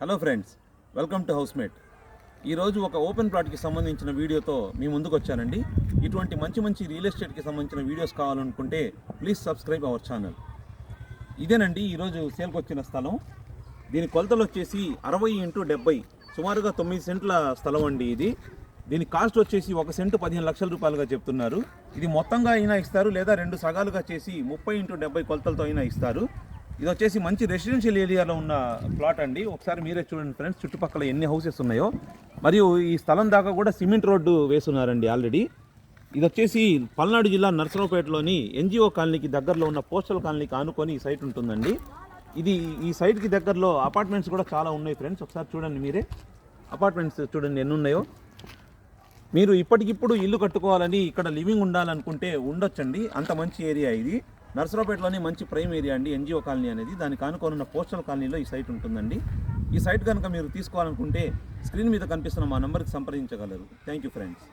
Hello friends welcome to housemate. ఈరోజు ఒక open ప్లాట్కి సంబంధించిన వీడియోతో మీ ముందుకు వచ్చానండి. ఇటువంటి మంచి మంచి రియల్ ఎస్టేట్కి సంబంధించిన వీడియోస్ కావాలనుకుంటే ప్లీజ్ సబ్స్క్రైబ్ అవర్ ఛానల్. ఇదేనండి ఈరోజు సేల్కి వచ్చిన స్థలం. దీని కొలతలు వచ్చేసి అరవై ఇంటూ డెబ్బై సుమారుగా తొమ్మిది సెంట్ల స్థలం అండి ఇది. దీని కాస్ట్ వచ్చేసి ఒక సెంటు పదిహేను లక్షల రూపాయలుగా చెప్తున్నారు. ఇది మొత్తంగా అయినా ఇస్తారు లేదా రెండు సగాలుగా చేసి ముప్పై ఇంటూ డెబ్బై కొలతలతో అయినా ఇస్తారు. ఇది వచ్చేసి మంచి రెసిడెన్షియల్ ఏరియాలో ఉన్న ప్లాట్ అండి. ఒకసారి మీరే చూడండి ఫ్రెండ్స్ చుట్టుపక్కల ఎన్ని హౌసెస్ ఉన్నాయో. మరియు ఈ స్థలం దాకా కూడా సిమెంట్ రోడ్డు వేస్తున్నారండి ఆల్రెడీ. ఇది వచ్చేసి పల్నాడు జిల్లా నర్సరావుపేటలోని ఎన్జిఓ కాలనీకి దగ్గరలో ఉన్న పోస్టల్ కాలనీకి ఆనుకొని ఈ సైట్ ఉంటుందండి. ఇది ఈ సైట్కి దగ్గరలో అపార్ట్మెంట్స్ కూడా చాలా ఉన్నాయి ఫ్రెండ్స్. ఒకసారి చూడండి మీరే. అపార్ట్మెంట్స్ చూడండి ఎన్ని ఉన్నాయో. మీరు ఇప్పటికిప్పుడు ఇల్లు కట్టుకోవాలని ఇక్కడ లివింగ్ ఉండాలనుకుంటే ఉండొచ్చండి. అంత మంచి ఏరియా ఇది. నర్సరావుపేటలోని మంచి ప్రైమ్ ఏరియా అండి ఎన్జిఓ కాలనీ అనేది. దానికి ఆనుకోనున్న పోస్టల్ కాలనీలో ఈ సైట్ ఉంటుందండి. ఈ సైట్ కనుక మీరు తీసుకోవాలనుకుంటే స్క్రీన్ మీద కనిపిస్తున్న మా నెంబర్కి సంప్రదించగలరు. Thank you friends.